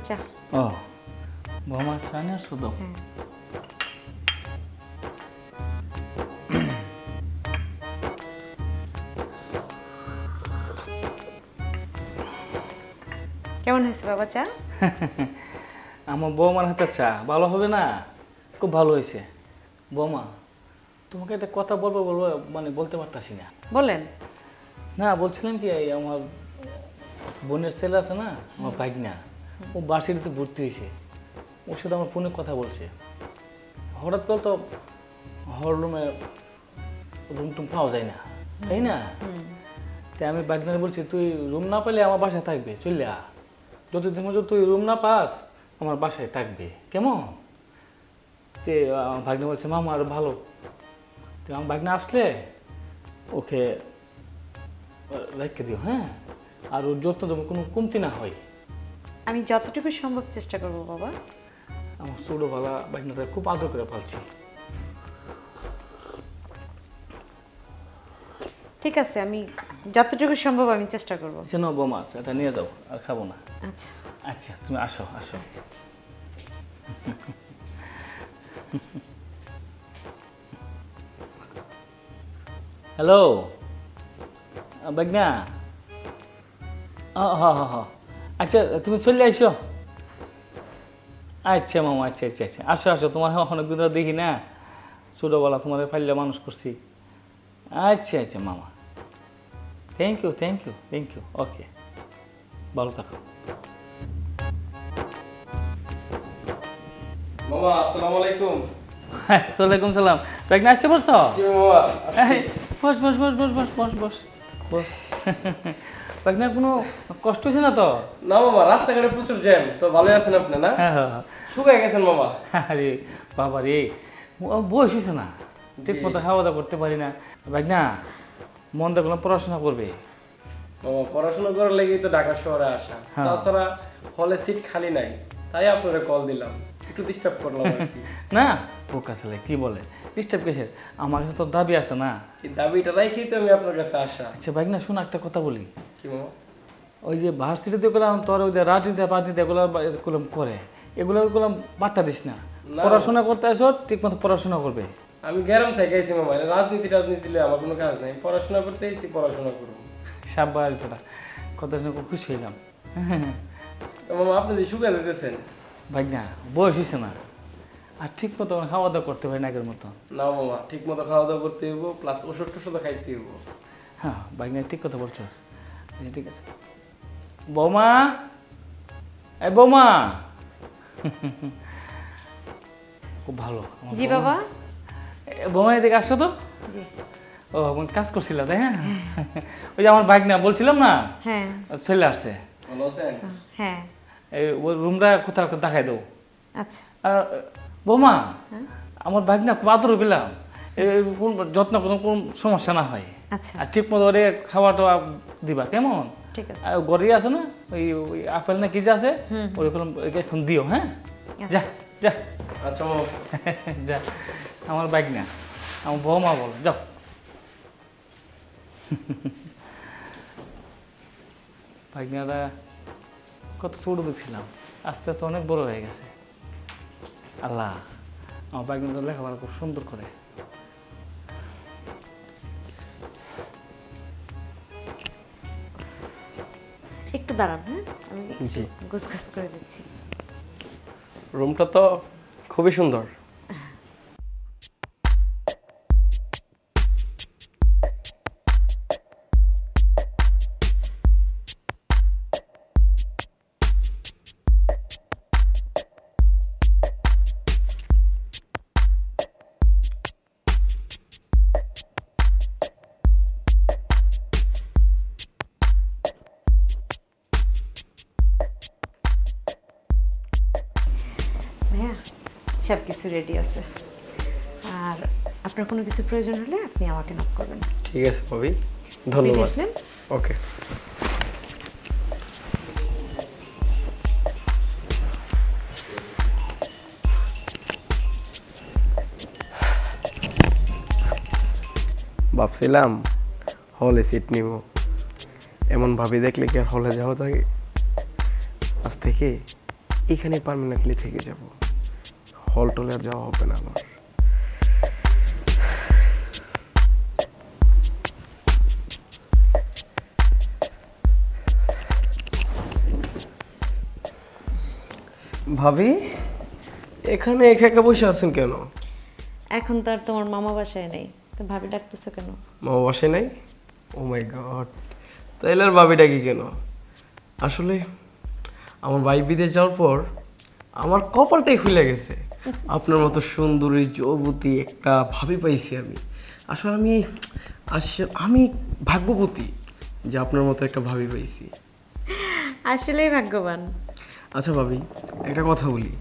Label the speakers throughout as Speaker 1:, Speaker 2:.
Speaker 1: আপনার চা।
Speaker 2: ও বৌমা চা নিয়ে আসছো
Speaker 1: হ্যাঁ। কেমন হয়েছে বাবা চা?
Speaker 2: আমার বৌমার হাতে চা ভালো হবে না? খুব ভালো হয়েছে। বৌমা তোমাকে একটা কথা বলব বলব মানে বলতে পারতাছি না।
Speaker 1: বলেন।
Speaker 2: না বলছিলাম কি আমার বোনের ছেলে আছে না আমার ভাগনা। ও বার্ষিকতে ভর্তি হয়েছে। ওর সাথে আমার ফোনে কথা বলছে। হঠাৎ করে তো হল রুমে রুম টুম পাওয়া যায় না তাই না? তাই আমি বাগনারে বলছি তুই রুম না পেলে আমার বাসায় থাকবে চলে আ যতদিন পর্যন্ত তুই রুম না পাস আমার বাসায় থাকবে। কেমন? তে আমার ভাগ্নে বলছে মামা আরও ভালো। তো আমার ভাগ্নে আসলে ওকে রেখে দিও হ্যাঁ? আর ওর যত্ন যেন কোনো কমতি না হয়।
Speaker 1: আমি যতটুকু সম্ভব চেষ্টা করব বাবা।
Speaker 2: আমার ছোটোবেলা বাগনাটা খুব আদর করে পালছি।
Speaker 1: ঠিক আছে আমি যতটুকু সম্ভব আমি চেষ্টা করব।
Speaker 2: যেন বোমাস এটা নিয়ে যাও আর খাব না।
Speaker 1: আচ্ছা।
Speaker 2: আচ্ছা তুমি আসো আসো। হ্যালো বাগনা হ হ হ। আচ্ছা তুমি চলে আসো। আচ্ছা মামা আচ্ছা আচ্ছা আচ্ছা। আসো আসো তোমার অনেক দিন ধরে দেখি না। ছোটোবেলা তোমার ফাইলে মানুষ করছি। আচ্ছা আচ্ছা মামা। Thank you thank you thank you okay ভালো থাকো।
Speaker 3: মামা আসসালামু আলাইকুম।
Speaker 2: ওয়ালাইকুম সালাম। প্রেগনা আসছে বলছ
Speaker 3: জি মামা
Speaker 2: এই, বস বস বস বস বস বস বস। বস। কোনো কষ্ট হয়েছে না তো?
Speaker 3: না মামা রাস্তাঘাটে প্রচুর জ্যাম তো ভালোই আছেন আপনি না?
Speaker 2: হ্যাঁ হ্যাঁ হ্যাঁ।
Speaker 3: শুকাই গেছেন মামা।
Speaker 2: আরে বাবা রে বয়স হয়েছে না? ঠিক মতো খাওয়া দাওয়া করতে পারি না। প্রেগনা মন দেখলাম পড়াশোনা করবে?
Speaker 3: মামা পড়াশোনা করার লেগেই তো ঢাকা শহরে আসা। তাছাড়া হলে সিট খালি নাই। তাই আপনারা কল দিলাম। একটু ডিস্টার্ব করলাম
Speaker 2: না বোকা ছেলে কি বলে? ডিস্টার্ব কিসের? আমার কাছে তো দাবি আছে না।
Speaker 3: এই দাবিটা রাখেই তো আমি আপনার কাছে আসা।
Speaker 2: আচ্ছা ভাই না শোন একটা কথা বলি।
Speaker 3: কি মামা
Speaker 2: ওই যে ভার্সিটিতে গেলাম তোর ওই যে রাজনীতি রাজনীতি এগুলো এগুলো করে। এগুলো এগুলো বার্তা দিস না। পড়াশোনা করতে আসো ঠিক মতো পড়াশোনা করবে।
Speaker 3: আমি গ্যারাম থেকে আইছি মামা রাজনীতি রাজনীতি আমার কোনো কাজ নাই। পড়াশোনা করতে আইছি পড়াশোনা করব।
Speaker 2: সাব্বাস বেটা কথা শুনে খুব খুশি হইলাম।
Speaker 3: মামা আপনি যে শুকাই দিতেছেন।
Speaker 2: ভাই না বয়স হয়েছে না। আর ঠিক মতো খাওয়া দাওয়া করতে হয় না আগের মতো।
Speaker 3: না মামা ঠিক মতো খাওয়া দাওয়া করতে হইব প্লাস ওষুধ টষুধ খাইতে হইব।
Speaker 2: হ্যাঁ ভাই না ঠিক কথা বলছো। আচ্ছা, ঠিক আছে। বৌমা এই বৌমা। খুব ভালো।
Speaker 1: জি। বাবা।
Speaker 2: বৌমা এদিকে আসো তো?
Speaker 1: জি।
Speaker 2: ও আমি কাজ করছিলাম তাই হ্যাঁ ওই যে আমার বাইক না বলছিলাম না?
Speaker 1: হ্যাঁ।
Speaker 2: চলে আসছে।
Speaker 3: ভালো আছেন?
Speaker 1: হ্যাঁ।
Speaker 2: এই ওই রুমটা কোথাও দেখাই দেবো
Speaker 1: আচ্ছা।
Speaker 2: বৌমা
Speaker 1: হ্যাঁ?
Speaker 2: আমার বাইক না খুব আদর পেলাম। কোন যত্ন কোনো কোন সমস্যা না হয়।
Speaker 1: আচ্ছা।
Speaker 2: আর ঠিক মতো ওরে খাওয়া টাওয়া দিবা কেমন?
Speaker 1: ঠিক আছে।
Speaker 2: আর গড়ি আছে না? ওই ওই আপেল না কি যে আছে? ওইরকম এখন দিও হ্যাঁ? যা যা।
Speaker 3: আচ্ছা
Speaker 2: যা। আমার বাইক না আমার বৌমা বল যাও। বাইকনাটা কত ছোট দেখছিলাম। আস্তে আস্তে অনেক বড় হয়ে গেছে। আল্লাহ। আমার বাইকনাটা লেখাপড়া খুব সুন্দর করে।
Speaker 1: একটু দাঁড়ান হ্যাঁ? আমি
Speaker 3: জি।
Speaker 1: গুছগাছ করে দিচ্ছি।
Speaker 3: রুমটা তো খুবই সুন্দর।
Speaker 1: সব কিছু রেডি আছে। আর আপনার কোনো কিছু প্রয়োজন হলে আপনি আমাকে নক করবেন।
Speaker 3: ঠিক আছে ভাবি। ধন্যবাদ। ওকে ভাবছিলাম হলে সিট নিব। এমন ভাবি দেখলে কি আর হলে যাওয়া থাকে আজ থেকে এখানে পার্মানেন্টলি থেকে যাব। হল টলে আর যাওয়া হবে না আমার। ভাবি এখানে একা একা বসে আছেন কেন?
Speaker 1: এখন তো আর তোমার মামা বাসায় নেই তো ভাবি ডাকতেছো কেন?
Speaker 3: মামা বসে নাই? ও মাই গড তাইলে আর ভাবি ডাকি কেন? আসলে আমার ভাই বিদেশ যাওয়ার পর আমার কপালটাই খুলে গেছে। আপনার মতো সুন্দরী যৌবতী একটা ভাবি পাইছি আমি। আসলে আমি আসলে আমি ভাগ্যবতী যে আপনার মতো একটা ভাবি পাইছি।
Speaker 1: আসলেই ভাগ্যবান।
Speaker 3: আচ্ছা ভাবি একটা কথা বলি।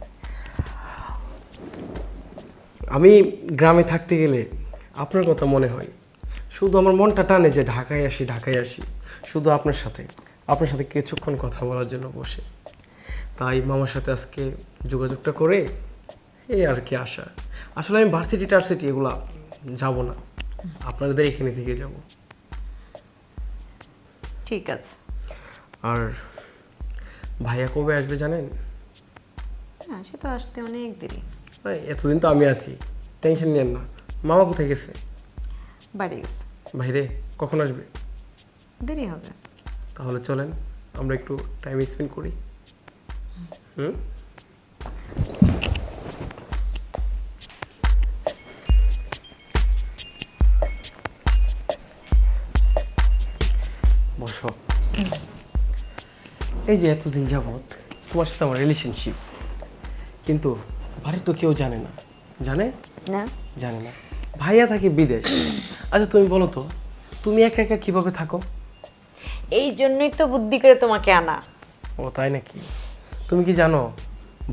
Speaker 3: আমি গ্রামে থাকতে গেলে আপনার কথা মনে হয়। শুধু আমার মনটা টানে যে ঢাকায় আসি ঢাকায় আসি। শুধু আপনার সাথে আপনার সাথে কিছুক্ষণ কথা বলার জন্য বসে। তাই মামার সাথে আজকে যোগাযোগটা করে এই আর কি আশা। আসলে আমি ভার্সিটি টার্সিটি এগুলা যাব না। আপনাদের এখানে থেকে যাব।
Speaker 1: ঠিক আছে।
Speaker 3: আর ভাইয়া কবে আসবে জানেন?
Speaker 1: হ্যাঁ সে তো আসতে অনেক দেরি।
Speaker 3: এতদিন তো আমি আছি। টেনশন নেন না। মামা কোথায় গেছে?
Speaker 1: বাড়ি গেছে।
Speaker 3: ভাইরে কখন আসবে?
Speaker 1: দেরি হবে।
Speaker 3: তাহলে চলেন আমরা একটু টাইম স্পেন্ড করি। হুম? এই যে এতদিন যাবৎ তোমার সাথে আমার রিলেশনশিপ কিন্তু বাড়ি তো কেউ জানে না। জানে?
Speaker 1: না।
Speaker 3: জানে না। ভাইয়া থাকে বিদেশ। আচ্ছা তুমি বলো তো তুমি একা একা কীভাবে থাকো?
Speaker 1: এই জন্যই তো বুদ্ধি করে তোমাকে আনা।
Speaker 3: ও তাই নাকি? তুমি কি জানো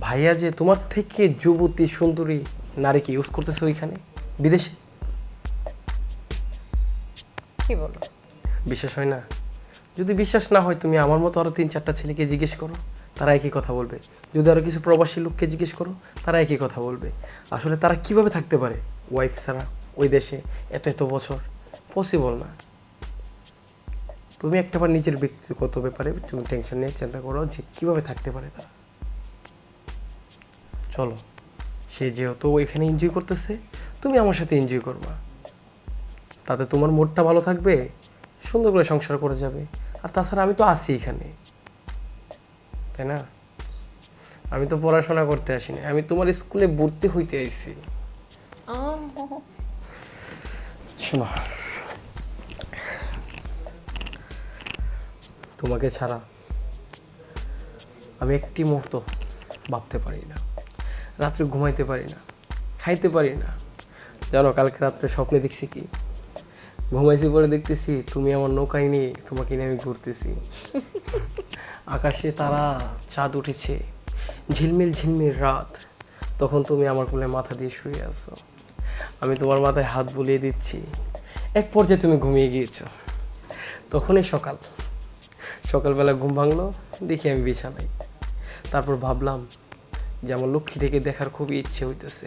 Speaker 3: ভাইয়া যে তোমার থেকে যুবতী সুন্দরী নারীকে ইউজ করতেছে ওইখানে? বিদেশে?
Speaker 1: কি বলো?
Speaker 3: বিশ্বাস হয় না? যদি বিশ্বাস না হয় তুমি আমার মতো আরও তিন চারটা ছেলেকে জিজ্ঞেস করো, তারা একই কথা বলবে। যদি আরও কিছু প্রবাসী লোককে জিজ্ঞেস করো, তারা একই কথা বলবে। আসলে তারা কীভাবে থাকতে পারে ওয়াইফ ছাড়া ওই দেশে এত এত বছর? পসিবল না। তুমি একটাবার নিজের ব্যক্তিগত ব্যাপারে তুমি টেনশন নিয়ে চিন্তা করো যে কীভাবে থাকতে পারে তারা। চলো, সে যেহেতু এখানে এনজয় করতেছে, তুমি আমার সাথে এনজয় করবা। তাতে তোমার মুডটা ভালো থাকবে, সুন্দর করে সংসার করে যাবে। আর তাছাড়া আমি তো আছি এখানে। তাই না? আমি তো পড়াশোনা করতে আসিনি। আমি তোমার স্কুলে ভর্তি হইতে আইছি। শোনো। তোমাকে ছাড়া আমি একটি মুহূর্ত ভাবতে পারি না। রাত্রে ঘুমাইতে পারি না, খাইতে পারি না। জানো, কালকে রাত্রে স্বপ্নে দেখছি কি? ঘুমাইছি পরে দেখতেছি তুমি আমার নৌকায় নিয়ে তোমাকে নিয়ে আমি ঘুরতেছি। আকাশে তারা চাঁদ উঠেছে, ঝিলমিল ঝিলমিল রাত। তখন তুমি আমার কোলে মাথা দিয়ে শুয়ে আছো। আমি তোমার মাথায় হাত বুলিয়ে দিচ্ছি, এক পর্যায়ে তুমি ঘুমিয়ে গিয়েছো। তখনই সকাল। সকালবেলা ঘুম ভাঙলো, দেখি আমি বিছানায়। তারপর ভাবলাম যে আমার লক্ষ্মী লক্ষ্মীটাকে দেখার খুবই ইচ্ছে হইতেছে।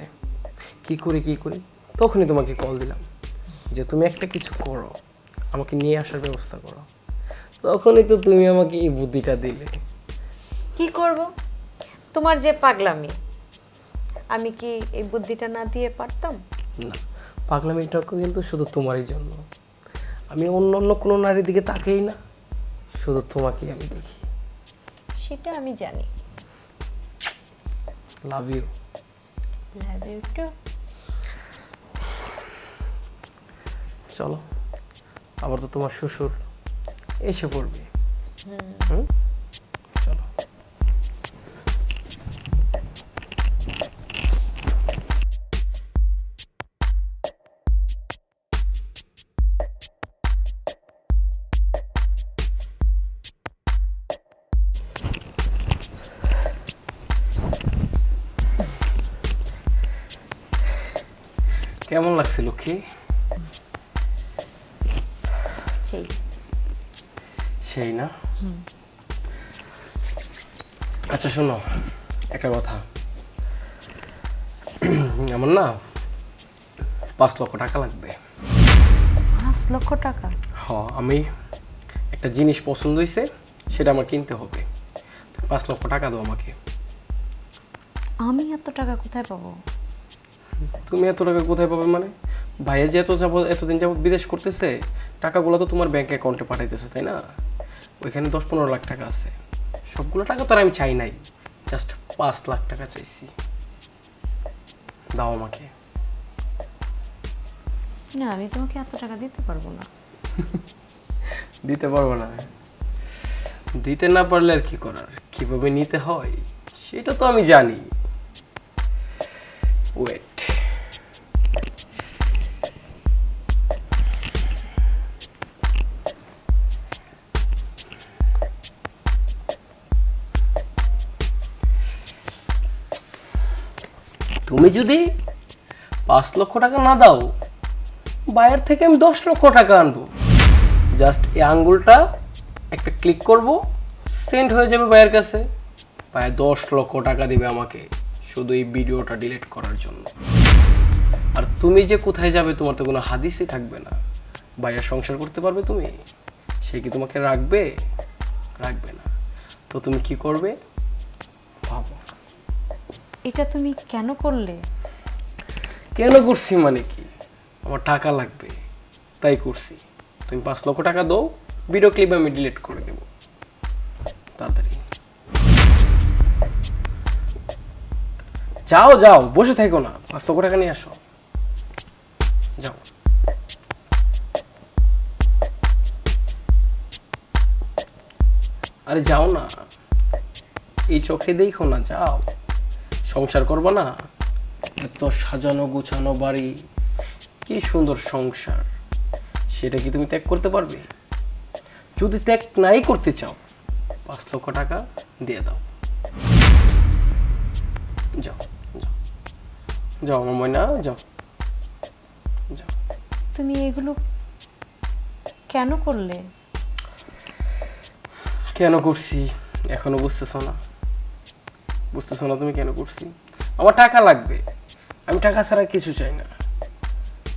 Speaker 3: কি করি কি করি? তখনই তোমাকে কল দিলাম। যে তুমি একটা কিছু করো আমাকে নিয়ে আসার ব্যবস্থা করো। তখনই তো তুমি আমাকে এই বুদ্ধিটা দিলে।
Speaker 1: কি করব? তোমার যে পাগলামি আমি কি এই বুদ্ধিটা না দিয়ে পারতাম?
Speaker 3: না পাগলামিটা কিন্তু শুধু তোমারই জন্য। আমি অন্য অন্য কোনো নারীর দিকে তাকেই না শুধু তোমাকেই আমি দেখি।
Speaker 1: সেটা আমি জানি।
Speaker 3: Love you
Speaker 1: love you too
Speaker 3: চলো। আবার তো তোমার শ্বশুর এসে পড়বে। কেমন লাগছে লক্ষ্মী?
Speaker 1: সেই।
Speaker 3: সেই না? আচ্ছা শোনো একটা কথা। আমার না পাঁচ লক্ষ টাকা লাগবে।
Speaker 1: পাঁচ লক্ষ টাকা?
Speaker 3: হ আমি একটা জিনিস পছন্দ হয়েছে সেটা আমার কিনতে হবে। পাঁচ লক্ষ টাকা দাও আমাকে।
Speaker 1: আমি এত টাকা কোথায় পাবো?
Speaker 3: তুমি এত টাকা কোথায় পাবে মানে? ভাইয়া যে এত যাব এতদিন যাবত বিদেশ করতেছে টাকাগুলো তো তোমার ব্যাংক অ্যাকাউন্টে পাঠাইতেছে তাই না? ওইখানে দশ পনেরো লাখ টাকা আছে। সবগুলো টাকা তো আর আমি চাই নাই জাস্ট পাঁচ লাখ টাকা চাইছি। দাও আমাকে।
Speaker 1: না আমি তোমাকে এত টাকা দিতে পারব না।
Speaker 3: দিতে পারব না। দিতে না পারলে আর কি করার? কীভাবে নিতে হয়? সেটা তো আমি জানি। ওয়েট তুমি যদি পাঁচ লক্ষ টাকা না দাও, বাইরের থেকে আমি দশ লক্ষ টাকা আনব। জাস্ট এই আঙ্গুলটা একটা ক্লিক করব, সেন্ড হয়ে যাবে ভাইয়ের কাছে। ভাই দশ লক্ষ টাকা দিবে আমাকে শুধু এই ভিডিওটা ডিলিট করার জন্য। আর তুমি যে কোথায় যাবে, তোমার তো কোনো হাদিসই থাকবে না। ভাইয়ের সংসার করতে পারবে তুমি? সে কি তোমাকে রাখবে? রাখবে না। তো তুমি কি করবে? ভাবো।
Speaker 1: এটা তুমি কেন করলে?
Speaker 3: কেন করছি মানে কি? আমার টাকা লাগবে, তাই করছি। তুমি পাঁচ লক্ষ টাকা দাও ভিডিও ক্লিপ আমি ডিলিট করে দেব। তাড়াতাড়ি। যাও যাও, বসে থাকো না, পাঁচ লক্ষ টাকা নিয়ে আসো। যাও। আরে যাও না। এই চোখে দেখো না, যাও। সংসার করব না? এত সাজানো গুছানো বাড়ি কি সুন্দর সংসার। সেটা কি তুমি ত্যাগ করতে পারবে? যদি ত্যাগ নাই করতে চাও পাঁচ লক্ষ টাকা দিয়ে দাও। যাও যাও। যাও আমার ময়না যাও। যাও।
Speaker 1: তুমি এগুলো কেন করলে?
Speaker 3: কেন করছি? এখনও বুঝতেছ না। বুঝতেছ না তুমি কেন করছি? আমার টাকা লাগবে। আমি টাকা ছাড়া কিছু চাই না।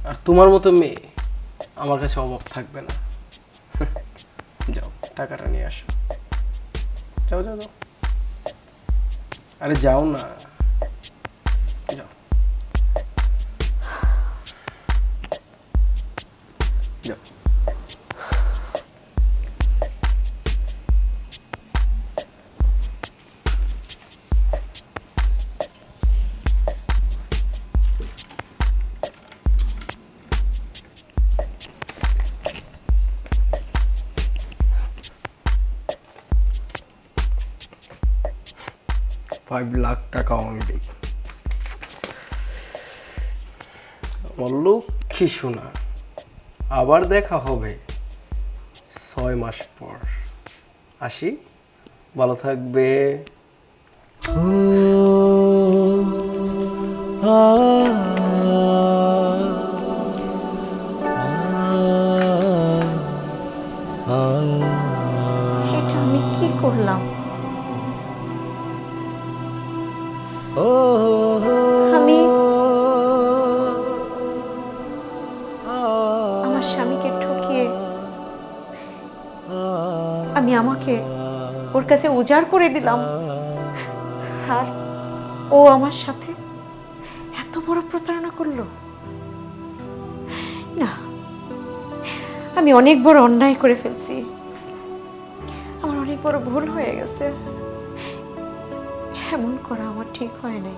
Speaker 3: আর তোমার মতো মেয়ে আমার কাছে অভাব থাকবে না। যাও, টাকাটা নিয়ে আসো। যাও যাও যাও। আরে যাও না। যাও। যাও। ফাইভ লাখ টাকা অনলি আমার লক্ষ্মী শোনা আবার দেখা হবে ছয় মাস পর। আসি, ভালো থাকবে।
Speaker 1: এটা আমি আমাকে ওর কাছে উজাড় করে দিলাম। আর ও আমার সাথে এত বড় প্রতারণা করল। না, আমি অনেক বড় অন্যায় করে ফেলছি। আমার অনেক বড় ভুল হয়ে গেছে। এমন করা আমার ঠিক হয় নাই।